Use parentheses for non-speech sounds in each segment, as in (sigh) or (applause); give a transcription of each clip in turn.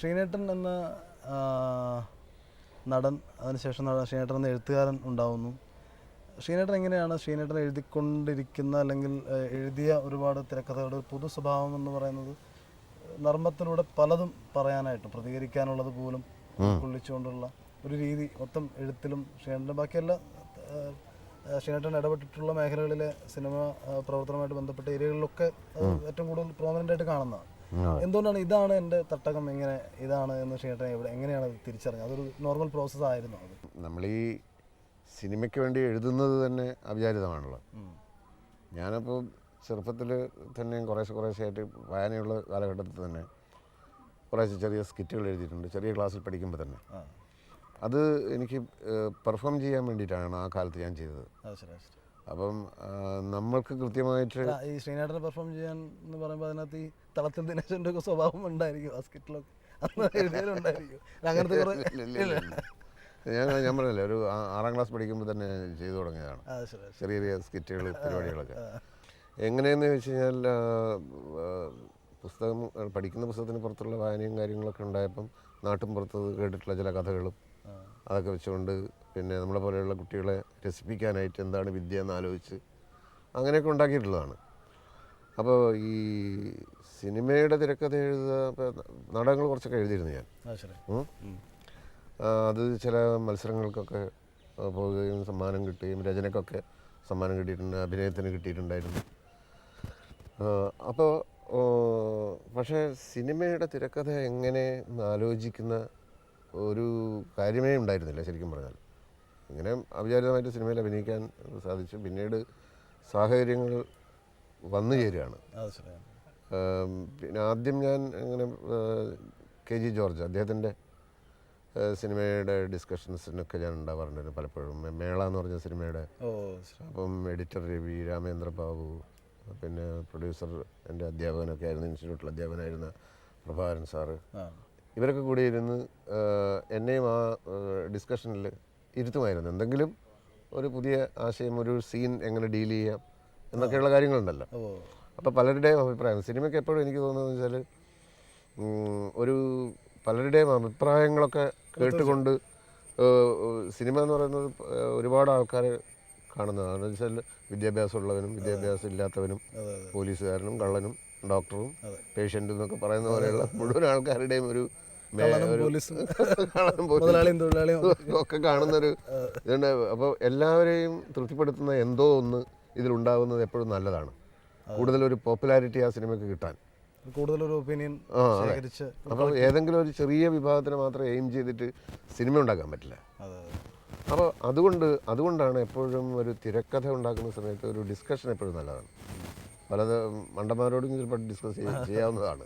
ശ്രീനേട്ടൻ എന്ന നടൻ അതിനുശേഷം നടൻ ശ്രീനേട്ടൻ എന്ന എഴുത്തുകാരൻ ഉണ്ടാവുന്നു. ശ്രീനേട്ടൻ എങ്ങനെയാണ് ശ്രീനേട്ടൻ എഴുതിക്കൊണ്ടിരിക്കുന്ന അല്ലെങ്കിൽ എഴുതിയ ഒരുപാട് തിരക്കഥകളുടെ ഒരു പൊതു സ്വഭാവം എന്ന് പറയുന്നത് നർമ്മത്തിലൂടെ പലതും പറയാനായിട്ട് പ്രതികരിക്കാനുള്ളത് പോലും ഉൾക്കൊള്ളിച്ചുകൊണ്ടുള്ള ഒരു രീതി മൊത്തം എഴുത്തിലും ശ്രീനേട്ടന്റെ ബാക്കിയെല്ലാ ശ്രീനേട്ടൻ ഇടപെട്ടിട്ടുള്ള മേഖലകളിലെ സിനിമ പ്രവർത്തനവുമായിട്ട് ബന്ധപ്പെട്ട ഏരിയകളിലൊക്കെ ഏറ്റവും കൂടുതൽ പ്രോമിനന്റ് ആയിട്ട് കാണുന്നതാണ്. എന്തുകൊണ്ടാണ് ഇതാണ് എന്റെ തട്ടകം എങ്ങനെ ഇതാണ് എന്ന് ക്ഷേത്രം എവിടെ എങ്ങനെയാണ് തിരിച്ചറിഞ്ഞത്? അതൊരു നോർമൽ പ്രോസസ്സ് ആയിരുന്നു അത്. നമ്മൾ ഈ സിനിമയ്ക്ക് വേണ്ടി എഴുതുന്നത് തന്നെ അവിചാരിതമാണല്ലോ. ഞാനപ്പോൾ ചെറുപ്പത്തിൽ തന്നെ കുറേശ്ശെ കുറേശ്ശെ ആയിട്ട് വായനയുള്ള കാലഘട്ടത്തിൽ തന്നെ കുറേശ്ശെ ചെറിയ സ്കിറ്റുകൾ എഴുതിയിട്ടുണ്ട് ചെറിയ ക്ലാസ്സിൽ പഠിക്കുമ്പോൾ തന്നെ. അത് എനിക്ക് പെർഫോം ചെയ്യാൻ വേണ്ടിയിട്ടാണ് ആ കാലത്ത് ഞാൻ ചെയ്തത്. അപ്പം നമ്മൾക്ക് കൃത്യമായിട്ട് ഈ ശ്രീനാഥനെ പെർഫോം ചെയ്യാൻ എന്ന് പറയുമ്പോൾ അതിനകത്ത് ഈ തളത്തിൽ ദിനേശന്റെ ഒക്കെ സ്വഭാവം ഉണ്ടായിരിക്കും ആ സ്കിറ്റിലൊക്കെ അങ്ങനത്തെ. ഞാൻ ഞാൻ പറഞ്ഞില്ലേ ഒരു ആറാം ക്ലാസ് പഠിക്കുമ്പോൾ തന്നെ ചെയ്തു തുടങ്ങിയതാണ്. ചെറിയ ചെറിയ സ്കിറ്റുകൾ പരിപാടികളൊക്കെ. എങ്ങനെയെന്ന് വെച്ച് കഴിഞ്ഞാൽ പുസ്തകം പഠിക്കുന്ന പുസ്തകത്തിന് പുറത്തുള്ള വായനയും കാര്യങ്ങളൊക്കെ ഉണ്ടായപ്പം നാട്ടും പുറത്ത് കേട്ടിട്ടുള്ള ചില കഥകളും അതൊക്കെ വെച്ചുകൊണ്ട് പിന്നെ നമ്മളെ പോലെയുള്ള കുട്ടികളെ രസിപ്പിക്കാനായിട്ട് എന്താണ് വിദ്യ എന്ന് ആലോചിച്ച് അങ്ങനെയൊക്കെ ഉണ്ടാക്കിയിട്ടുള്ളതാണ്. അപ്പോൾ ഈ സിനിമയുടെ തിരക്കഥ എഴുത നാടകങ്ങൾ കുറച്ചൊക്കെ എഴുതിയിരുന്നു ഞാൻ. അത് ചില മത്സരങ്ങൾക്കൊക്കെ പോവുകയും സമ്മാനം കിട്ടുകയും രചനയ്ക്കൊക്കെ സമ്മാനം കിട്ടിയിട്ടുണ്ട് അഭിനയത്തിന് കിട്ടിയിട്ടുണ്ടായിരുന്നു. അപ്പോൾ പക്ഷേ സിനിമയുടെ തിരക്കഥ എങ്ങനെ ആലോചിക്കുന്ന ഒരു കാര്യമേ ഉണ്ടായിരുന്നില്ല ശരിക്കും പറഞ്ഞാൽ. ഇങ്ങനെ അവിചാരിതമായിട്ട് സിനിമയിൽ അഭിനയിക്കാൻ സാധിച്ചു. പിന്നീട് സാഹചര്യങ്ങൾ വന്നു ചേരുകയാണ്. പിന്നെ ആദ്യം ഞാൻ അങ്ങനെ കെ ജി ജോർജ് അദ്ദേഹത്തിന്റെ സിനിമയുടെ ഡിസ്കഷൻസിനൊക്കെ ഞാൻ ഉണ്ടാവാറുണ്ടായിരുന്നു പലപ്പോഴും. മേള എന്ന് പറഞ്ഞ സിനിമയുടെ അപ്പം എഡിറ്റർ രവി രാമേന്ദ്ര ബാബു പിന്നെ പ്രൊഡ്യൂസർ എന്റെ അധ്യാപകനൊക്കെ ആയിരുന്നു ഇൻസ്റ്റിറ്റ്യൂട്ടിൽ അധ്യാപകനായിരുന്ന പ്രഭാകരൻ സാറ്. ഇവരൊക്കെ കൂടി ഇരുന്ന് എന്നെയും ആ ഡിസ്കഷനിൽ ഇരുത്തുമായിരുന്നു. എന്തെങ്കിലും ഒരു പുതിയ ആശയം ഒരു സീൻ എങ്ങനെ ഡീൽ ചെയ്യാം എന്നൊക്കെയുള്ള കാര്യങ്ങളുണ്ടല്ലോ. അപ്പോൾ പലരുടെയും അഭിപ്രായം സിനിമയ്ക്ക് എപ്പോഴും എനിക്ക് തോന്നുന്നത് വെച്ചാൽ ഒരു പലരുടെയും അഭിപ്രായങ്ങളൊക്കെ കേട്ടുകൊണ്ട് സിനിമ എന്ന് പറയുന്നത് ഒരുപാട് ആൾക്കാർ കാണുന്നതാണ്. എന്ന് വെച്ചാൽ വിദ്യാഭ്യാസമുള്ളവനും വിദ്യാഭ്യാസം ഇല്ലാത്തവനും പോലീസുകാരനും കള്ളനും ഡോക്ടറും പേഷ്യന്റും പേഷ്യന്റും എന്നൊക്കെ പറയുന്ന പോലെയുള്ള മുഴുവൻ ആൾക്കാരുടെയും ഒരു (laughs) മുതലാളിയും തൊഴിലാളിയും ഒക്കെ. കാണുന്നൊരു ഇതുണ്ട്. അപ്പോൾ എല്ലാവരെയും തൃപ്തിപ്പെടുത്തുന്ന എന്തോ ഒന്ന് ഇതിലുണ്ടാകുന്നത് എപ്പോഴും നല്ലതാണ്. കൂടുതൽ ഒരു പോപ്പുലാരിറ്റി ആ സിനിമയ്ക്ക് കിട്ടാൻ. കൂടുതലൊരു ഒപ്പീനിയൻ. അപ്പോൾ ഏതെങ്കിലും ഒരു ചെറിയ വിഭാഗത്തിന് മാത്രം എയിം ചെയ്തിട്ട് സിനിമ ഉണ്ടാക്കാൻ പറ്റില്ല. അപ്പോൾ അതുകൊണ്ട് അതുകൊണ്ടാണ് എപ്പോഴും ഒരു തിരക്കഥ ഉണ്ടാക്കുന്ന സമയത്ത് ഒരു ഡിസ്കഷൻ എപ്പോഴും നല്ലതാണ്. പലത് മണ്ടന്മാരോടും ചിലപ്പോൾ ഡിസ്കസ് (laughs) ചെയ്യാവുന്നതാണ്.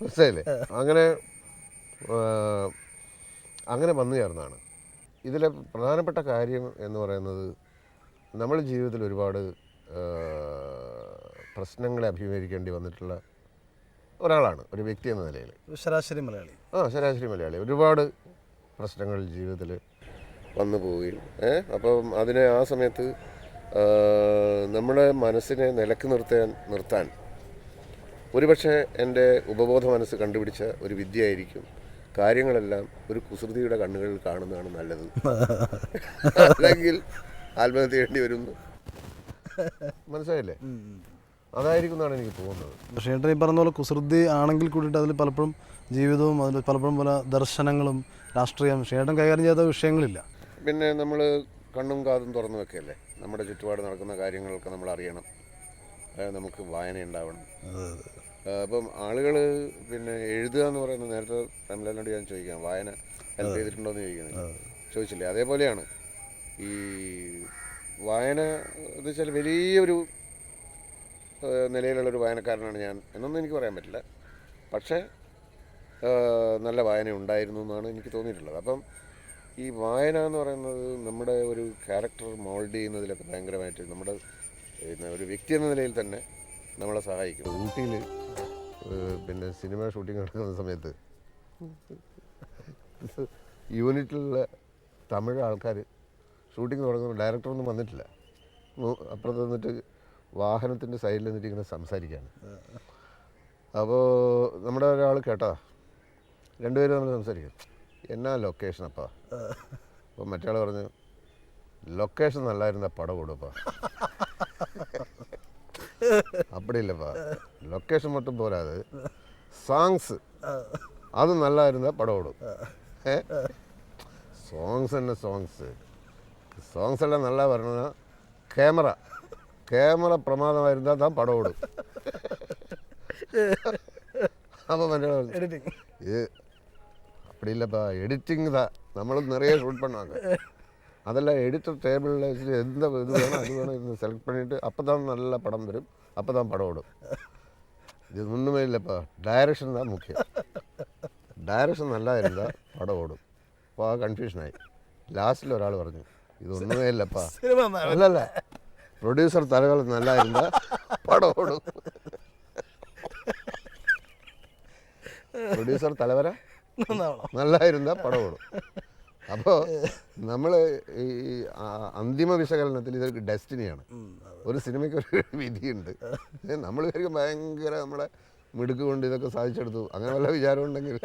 മനസ്സിലായില്ലേ? അങ്ങനെ അങ്ങനെ വന്നു ചേർന്നാണ്. ഇതിലെ പ്രധാനപ്പെട്ട കാര്യം എന്ന് പറയുന്നത് നമ്മൾ ജീവിതത്തിൽ ഒരുപാട് പ്രശ്നങ്ങളെ അഭിമുഖീകരിക്കേണ്ടി വന്നിട്ടുള്ള ഒരാളാണ് ഒരു വ്യക്തി എന്ന നിലയിൽ. ശരാശരി മലയാളി. ആ ശരാശരി മലയാളി. ഒരുപാട് പ്രശ്നങ്ങൾ ജീവിതത്തിൽ വന്നു പോവുകയും ഏഹ് അപ്പം അതിനെ ആ സമയത്ത് നമ്മുടെ മനസ്സിനെ നിലയ്ക്ക് നിർത്താൻ നിർത്താൻ ഒരുപക്ഷെ എന്റെ ഉപബോധ മനസ്സ് കണ്ടുപിടിച്ച ഒരു വിദ്യയായിരിക്കും കാര്യങ്ങളെല്ലാം ഒരു കുസൃതിയുടെ കണ്ണുകളിൽ കാണുന്നതാണ് നല്ലത്. അല്ലെങ്കിൽ ആത്മഹത്യ ചെയ്യേണ്ടി വരുന്നു. മനസ്സിലായില്ലേ? അതായിരിക്കും എന്നാണ് എനിക്ക് തോന്നുന്നത്. പക്ഷേ ഏട്ടൻ ഈ പറഞ്ഞ പോലെ കുസൃതി ആണെങ്കിൽ കൂടിയിട്ട് അതിൽ പലപ്പോഴും ജീവിതവും അതിൽ പലപ്പോഴും പല ദർശനങ്ങളും രാഷ്ട്രീയം ഏട്ടൻ കൈകാര്യം ചെയ്ത വിഷയങ്ങളില്ല. പിന്നെ നമ്മൾ കണ്ണും കാതും തുറന്നു വെക്കല്ലേ നമ്മുടെ ചുറ്റുപാട് നടക്കുന്ന കാര്യങ്ങളൊക്കെ നമ്മൾ അറിയണം. അതായത് നമുക്ക് വായന ഉണ്ടാവണം അപ്പം ആളുകൾ പിന്നെ എഴുതുക എന്ന് പറയുന്നത് നേരത്തെ തമിഴ്നാട് ഞാൻ ചോദിക്കാം. വായന ഹെൽപ്പ് ചെയ്തിട്ടുണ്ടോ എന്ന് ചോദിക്കുന്നത് ചോദിച്ചില്ലേ. അതേപോലെയാണ് ഈ വായന എന്ന് വെച്ചാൽ വലിയൊരു നിലയിലുള്ളൊരു വായനക്കാരനാണ് ഞാൻ എന്നൊന്നും എനിക്ക് പറയാൻ പറ്റില്ല. പക്ഷേ നല്ല വായന ഉണ്ടായിരുന്നു എന്നാണ് എനിക്ക് തോന്നിയിട്ടുള്ളത്. അപ്പം ഈ വായന എന്ന് പറയുന്നത് നമ്മുടെ ഒരു ക്യാരക്ടർ മോൾഡ് ചെയ്യുന്നതിലൊക്കെ ഭയങ്കരമായിട്ട് നമ്മുടെ ഒരു വ്യക്തി എന്ന നിലയിൽ തന്നെ നമ്മളെ സഹായിക്കും. ഊട്ടിയിൽ പിന്നെ സിനിമ ഷൂട്ടിംഗ് നടക്കുന്ന സമയത്ത് യൂണിറ്റിലുള്ള തമിഴ് ആൾക്കാർ ഷൂട്ടിംഗ് തുടങ്ങുമ്പോൾ ഡയറക്ടറൊന്നും വന്നിട്ടില്ല. അപ്പുറത്ത് നിന്നിട്ട് വാഹനത്തിന്റെ സൈഡിൽ നിന്നിട്ട് ഇങ്ങനെ സംസാരിക്കുകയാണ് അപ്പോൾ നമ്മുടെ ഒരാൾ കേട്ടോ രണ്ടുപേരും നമ്മൾ സംസാരിക്കും. എന്നാ ലൊക്കേഷൻ അപ്പോൾ അപ്പോൾ മറ്റേ പറഞ്ഞു ലൊക്കേഷൻ നല്ലായിരുന്ന പടം കൊടുപ്പാ (laughs) அப்படி இல்லைப்பா லொக்கேஷன் மட்டும் போகாது சாங்ஸு அது நல்லா இருந்தால் படம் விடும் சாங்ஸ் என்ன சாங்ஸு சாங்ஸ் எல்லாம் நல்லா வரணும்னா கேமரா கேமரா பிரமாதமாக இருந்தால் தான் படம் ஓடும். ஆமாம் எடிட்டிங் (laughs) ஏ அப்படி இல்லைப்பா. எடிட்டிங் தான். நம்மளும் நிறைய ஷூட் பண்ணுவாங்க. അതല്ല എഡിറ്റർ ടേബിളിൽ വെച്ചിട്ട് എന്ത് ഇത് വേണം അത് വേണം ഇന്ന് സെലക്ട് പണിയിട്ട് അപ്പോൾ തന്നെ നല്ല പടം വരും. അപ്പോൾ തന്നെ പടം ഓടും ഇത് ഒന്നുമില്ലപ്പോൾ ഡയറക്ഷൻ തന്നെ മുഖ്യം. ഡയറക്ഷൻ നല്ലതായിരുന്നു പടം ഓടും. അപ്പോൾ ആ കൺഫ്യൂഷനായി ലാസ്റ്റിൽ ഒരാൾ പറഞ്ഞു ഇത് ഒന്നുമില്ലപ്പാ അല്ലല്ല. പ്രൊഡ്യൂസർ തലകൾ നല്ലതായിരുന്നു പടം ഓടും. പ്രൊഡ്യൂസർ തലവര? നല്ലായിരുന്ന പടം ഓടും. അപ്പോൾ നമ്മൾ ഈ അന്തിമ വിശകലനത്തിൽ ഇതൊരു ഡെസ്റ്റിനിയാണ്. ഒരു സിനിമയ്ക്ക് ഒരു വിധിയുണ്ട്. നമ്മൾ ഭയങ്കര നമ്മളെ മിടുക്ക് കൊണ്ട് ഇതൊക്കെ സാധിച്ചെടുത്തു. അങ്ങനെ വല്ല വിചാരം ഉണ്ടെങ്കിൽ